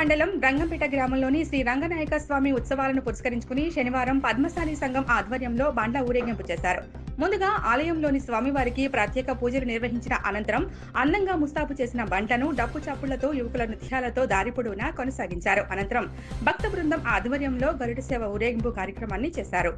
మండలం రంగంపేట గ్రామంలోని శ్రీ రంగనాయక స్వామి ఉత్సవాలను పురస్కరించుకుని శనివారం పద్మశాలి సంఘం ఆధ్వర్యంలో బండ్ల ఊరేగింపు చేశారు. ముందుగా ఆలయంలోని స్వామివారికి ప్రత్యేక పూజలు నిర్వహించిన అనంతరం అందంగా ముస్తాబు చేసిన బండ్లను డప్పు చప్పుళ్ళతో యువకుల నృత్యాలతో దారిపొడవునా కొనసాగించారు. అనంతరం భక్త బృందం ఆధ్వర్యంలో గరుడ సేవ ఊరేగింపు కార్యక్రమాన్ని చేశారు.